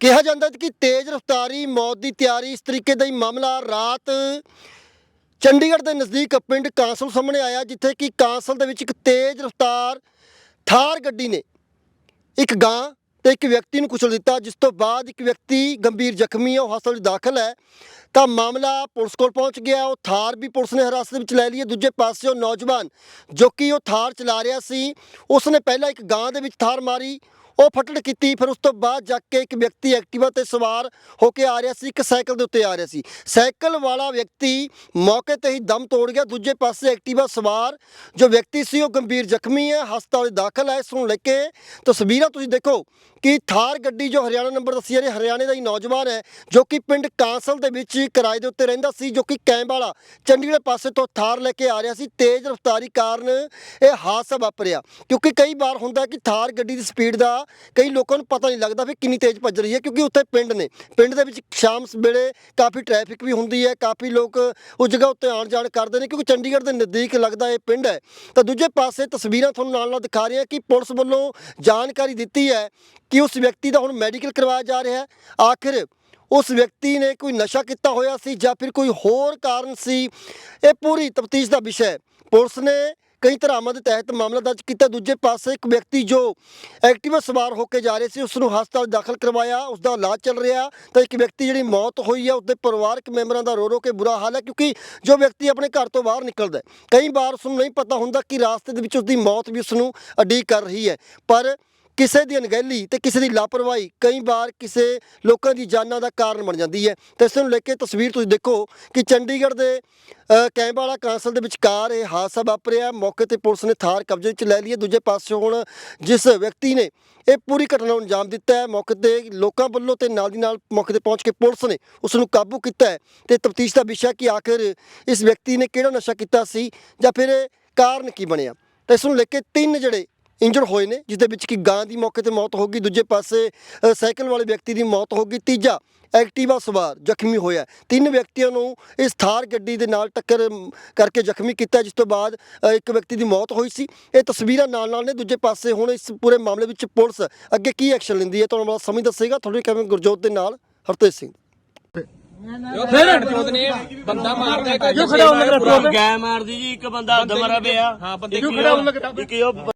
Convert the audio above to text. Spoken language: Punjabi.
ਕਿਹਾ ਜਾਂਦਾ ਕਿ ਤੇਜ਼ ਰਫ਼ਤਾਰੀ, ਮੌਤ ਦੀ ਤਿਆਰੀ, ਇਸ ਤਰੀਕੇ ਦਾ ਹੀ ਮਾਮਲਾ ਰਾਤ ਚੰਡੀਗੜ੍ਹ ਦੇ ਨਜ਼ਦੀਕ ਪਿੰਡ ਕਾਂਸਲ ਸਾਹਮਣੇ ਆਇਆ, ਜਿੱਥੇ ਕਿ ਕਾਂਸਲ ਦੇ ਵਿੱਚ ਇੱਕ ਤੇਜ਼ ਰਫ਼ਤਾਰ ਥਾਰ ਗੱਡੀ ਨੇ ਇੱਕ ਗਾਂ ਤੇ ਇੱਕ ਵਿਅਕਤੀ ਨੂੰ ਕੁਚਲ ਦਿੱਤਾ, ਜਿਸ ਤੋਂ ਬਾਅਦ ਇੱਕ ਵਿਅਕਤੀ ਗੰਭੀਰ ਜ਼ਖਮੀ ਹੈ, ਉਹ ਹਸਪਤਾਲ ਵਿੱਚ ਦਾਖਲ ਹੈ। ਤਾਂ ਮਾਮਲਾ ਪੁਲਿਸ ਕੋਲ ਪਹੁੰਚ ਗਿਆ, ਉਹ ਥਾਰ ਵੀ ਪੁਲਿਸ ਨੇ ਹਿਰਾਸਤ ਵਿੱਚ ਲੈ ਲਈ ਹੈ। ਦੂਜੇ ਪਾਸੇ ਉਹ ਨੌਜਵਾਨ ਜੋ ਕਿ ਉਹ ਥਾਰ ਚਲਾ ਰਿਹਾ ਸੀ ਉਸ ਨੇ ਪਹਿਲਾਂ ਇੱਕ ਗਾਂ ਦੇ ਵਿੱਚ ਥਾਰ ਮਾਰੀ ਉਹ ਫਟੜ ਕੀਤੀ ਫਿਰ ਉਸ ਤੋਂ ਬਾਅਦ ਜਾ ਕੇ ਇੱਕ ਵਿਅਕਤੀ ਐਕਟਿਵਾ ਤੇ ਸਵਾਰ ਹੋ ਕੇ ਆ ਰਿਹਾ ਸੀ ਇੱਕ ਸਾਈਕਲ ਦੇ ਉੱਤੇ ਆ ਰਿਹਾ ਸੀ। ਸਾਈਕਲ ਵਾਲਾ ਵਿਅਕਤੀ ਮੌਕੇ ਤੇ ਹੀ ਦਮ ਤੋੜ ਗਿਆ ਦੂਜੇ ਪਾਸੇ ਐਕਟਿਵਾ ਸਵਾਰ ਜੋ ਵਿਅਕਤੀ ਸੀ ਉਹ ਗੰਭੀਰ ਜ਼ਖਮੀ ਹੈ ਹਸਪਤਾਲ ਦਾਖਲ ਹੈ। ਇਸ ਨੂੰ ਲੈ ਕੇ ਤਸਵੀਰਾਂ ਤੁਸੀਂ ਦੇਖੋ ਕਿ ਥਾਰ ਗੱਡੀ ਜੋ ਹਰਿਆਣਾ ਨੰਬਰ ਦੱਸੀ ਜਾ ਰਹੀ ਹੈ, ਹਰਿਆਣੇ ਦਾ ਹੀ ਨੌਜਵਾਨ ਹੈ ਜੋ ਕਿ ਪਿੰਡ ਕਾਂਸਲ ਦੇ ਵਿੱਚ ਕਿਰਾਏ ਦੇ ਉੱਤੇ ਰਹਿੰਦਾ ਸੀ ਜੋ ਕਿ ਕੈਂਪ ਵਾਲਾ ਚੰਡੀਗੜ੍ਹ ਪਾਸੇ ਤੋਂ ਥਾਰ ਲੈ ਕੇ ਆ ਰਿਹਾ ਸੀ। ਤੇਜ਼ ਰਫ਼ਤਾਰੀ ਕਾਰਨ ਇਹ ਹਾਦਸਾ ਵਾਪਰਿਆ ਕਿਉਂਕਿ ਕਈ ਵਾਰ ਹੁੰਦਾ ਕਿ ਥਾਰ ਗੱਡੀ ਦੀ ਸਪੀਡ ਦਾ ਕਈ ਲੋਕਾਂ ਨੂੰ ਪਤਾ ਨਹੀਂ ਲੱਗਦਾ ਵੀ ਕਿੰਨੀ ਤੇਜ਼ ਭੱਜ ਰਹੀ ਹੈ, ਕਿਉਂਕਿ ਉੱਥੇ ਪਿੰਡ ਨੇ। ਪਿੰਡ ਦੇ ਵਿੱਚ ਸ਼ਾਮ ਵੇਲੇ ਕਾਫੀ ਟ੍ਰੈਫਿਕ ਵੀ ਹੁੰਦੀ ਹੈ, ਕਾਫੀ ਲੋਕ ਉਸ ਜਗ੍ਹਾ ਉੱਤੇ ਆਉਣ ਜਾਣ ਕਰਦੇ ਨੇ, ਕਿਉਂਕਿ ਚੰਡੀਗੜ੍ਹ ਦੇ ਨਜ਼ਦੀਕ ਲੱਗਦਾ ਇਹ ਪਿੰਡ ਹੈ। ਤਾਂ ਦੂਜੇ ਪਾਸੇ ਤਸਵੀਰਾਂ ਤੁਹਾਨੂੰ ਨਾਲ ਨਾਲ ਦਿਖਾ ਰਹੇ ਹਾਂ ਕਿ ਪੁਲਿਸ ਵੱਲੋਂ ਜਾਣਕਾਰੀ ਦਿੱਤੀ ਹੈ ਕਿ ਉਸ ਵਿਅਕਤੀ ਦਾ ਹੁਣ ਮੈਡੀਕਲ ਕਰਵਾਇਆ ਜਾ ਰਿਹਾ ਹੈ। ਆਖਿਰ ਉਸ ਵਿਅਕਤੀ ਨੇ ਕੋਈ ਨਸ਼ਾ ਕੀਤਾ ਹੋਇਆ ਸੀ ਜਾਂ ਫਿਰ ਕੋਈ ਹੋਰ ਕਾਰਨ ਸੀ, ਇਹ ਪੂਰੀ ਤਫਤੀਸ਼ ਦਾ ਵਿਸ਼ਾ ਹੈ। ਪੁਲਿਸ ਨੇ ਕਈ ਧਾਰਾਵਾਂ ਦੇ ਤਹਿਤ ਮਾਮਲਾ ਦਰਜ ਕੀਤਾ। ਦੂਜੇ ਪਾਸੇ ਇੱਕ ਵਿਅਕਤੀ ਜੋ ਐਕਟਿਵਾ ਸਵਾਰ ਹੋ ਕੇ ਜਾ ਰਹੇ ਸੀ ਉਸ ਨੂੰ ਹਸਪਤਾਲ ਦਾਖਲ ਕਰਵਾਇਆ। ਉਸ ਦਾ ਇਲਾਜ ਚੱਲ ਰਿਹਾ। ਤਾਂ ਇੱਕ ਵਿਅਕਤੀ ਜਿਹੜੀ ਮੌਤ ਹੋਈ ਹੈ ਉਸਦੇ ਪਰਿਵਾਰਕ ਮੈਂਬਰਾਂ ਦਾ ਰੋ ਰੋ ਕੇ ਬੁਰਾ ਹਾਲ ਹੈ ਕਿਉਂਕਿ ਜੋ ਵਿਅਕਤੀ ਆਪਣੇ ਘਰ ਤੋਂ ਬਾਹਰ ਨਿਕਲਦਾ ਕਈ ਵਾਰ ਉਸ ਨੂੰ ਨਹੀਂ ਪਤਾ ਹੁੰਦਾ ਕਿ ਰਾਸਤੇ ਦੇ ਵਿੱਚ ਉਸ ਦੀ ਮੌਤ ਵੀ ਉਸ ਨੂੰ ਅਡੀਕ ਕਰ ਰਹੀ ਹੈ। ਪਰ ਕਿਸੇ ਦੀ ਅਣਗਹਿਲੀ ਤੇ ਕਿਸੇ ਦੀ ਲਾਪਰਵਾਹੀ ਕਈ ਵਾਰ ਕਿਸੇ ਲੋਕਾਂ ਦੀ ਜਾਨਾਂ ਦਾ ਕਾਰਨ ਬਣ ਜਾਂਦੀ ਹੈ। ਤੇ ਇਸ ਨੂੰ ਲੈ ਕੇ ਤਸਵੀਰ ਤੁਸੀਂ ਦੇਖੋ ਕਿ ਚੰਡੀਗੜ੍ਹ ਦੇ ਅ, ਕੈਂਪ ਵਾਲਾ ਕਾਂਸਲ ਦੇ ਵਿਚਕਾਰ ਇਹ ਹਾਦਸਾ ਵਾਪਰਿਆ। ਮੌਕੇ ਤੇ ਪੁਲਿਸ ਨੇ ਥਾਰ ਕਬਜ਼ੇ ਵਿੱਚ ਲੈ ਲਈ ਹੈ ਦੂਜੇ ਪਾਸੇ ਹੁਣ ਜਿਸ ਵਿਅਕਤੀ ਨੇ ਇਹ ਪੂਰੀ ਘਟਨਾ ਨੂੰ ਅੰਜਾਮ ਦਿੱਤਾ ਹੈ। ਮੌਕੇ ਤੇ ਲੋਕਾਂ ਵੱਲੋਂ ਤੇ ਨਾਲ ਦੀ ਨਾਲ ਮੌਕੇ ਤੇ ਪਹੁੰਚ ਕੇ ਪੁਲਿਸ ਨੇ ਉਸ ਨੂੰ ਕਾਬੂ ਕੀਤਾ ਹੈ। ਤੇ ਤਫਤੀਸ਼ ਦਾ ਵਿਸ਼ਾ ਕਿ ਆਖਿਰ ਇਸ ਵਿਅਕਤੀ ਨੇ ਕਿਹੜਾ ਨਸ਼ਾ ਕੀਤਾ ਸੀ ਜਾਂ ਫਿਰ ਇਹ ਕਾਰਨ ਕੀ ਬਣਿਆ? ਤਾਂ ਇਸ ਨੂੰ ਲੈ ਕੇ ਤਿੰਨ ਜਿਹੜੇ ਇੰਜਰਡ ਹੋਏ ਨੇ ਜਿਸ ਦੇ ਵਿੱਚ ਕਿ ਗਾਂ ਦੀ ਮੌਕੇ ਤੇ ਮੌਤ ਹੋ ਗਈ ਦੂਜੇ ਪਾਸੇ ਸਾਈਕਲ ਵਾਲੇ ਵਿਅਕਤੀ ਦੀ ਮੌਤ ਹੋ ਗਈ ਤੀਜਾ ਐਕਟਿਵਾ ਸਵਾਰ ਜ਼ਖਮੀ ਹੋਇਆ। ਤਿੰਨ ਵਿਅਕਤੀਆਂ ਨੂੰ ਇਸ ਥਾਰ ਗੱਡੀ ਦੇ ਨਾਲ ਟੱਕਰ ਕਰਕੇ ਜ਼ਖਮੀ ਕੀਤਾ ਜਿਸ ਤੋਂ ਬਾਅਦ ਇੱਕ ਵਿਅਕਤੀ ਦੀ ਮੌਤ ਹੋਈ ਸੀ। ਇਹ ਤਸਵੀਰਾਂ ਨਾਲ ਨਾਲ ਨੇ ਦੂਜੇ ਪਾਸੇ ਹੁਣ ਇਸ ਪੂਰੇ ਮਾਮਲੇ ਵਿੱਚ ਪੁਲਿਸ ਅੱਗੇ ਕੀ ਐਕਸ਼ਨ ਲੈਂਦੀ ਹੈ ਤੁਹਾਨੂੰ ਬੜਾ ਸਮਝ ਦੱਸੇਗਾ। ਤੁਹਾਡੇ ਕਿਵੇਂ ਗੁਰਜੋਤ ਦੇ ਨਾਲ ਹਰਤੇਜ ਸਿੰਘ। ਫਿਰ ਜੋਤ ਨੇ ਬੰਦਾ ਮਾਰਦਾ ਹੈ ਜੋ ਖੜਾ ਹੋਣ ਲੱਗਾ ਗੈ ਮਾਰਦੀ ਜੀ ਇੱਕ ਬੰਦਾ ਅੱਧ ਮਰਾ ਪਿਆ। ਹਾਂ ਬੰਦੇ ਜੋ ਖੜਾ ਹੋਣ ਲੱਗਾ ਕਿ ਉਹ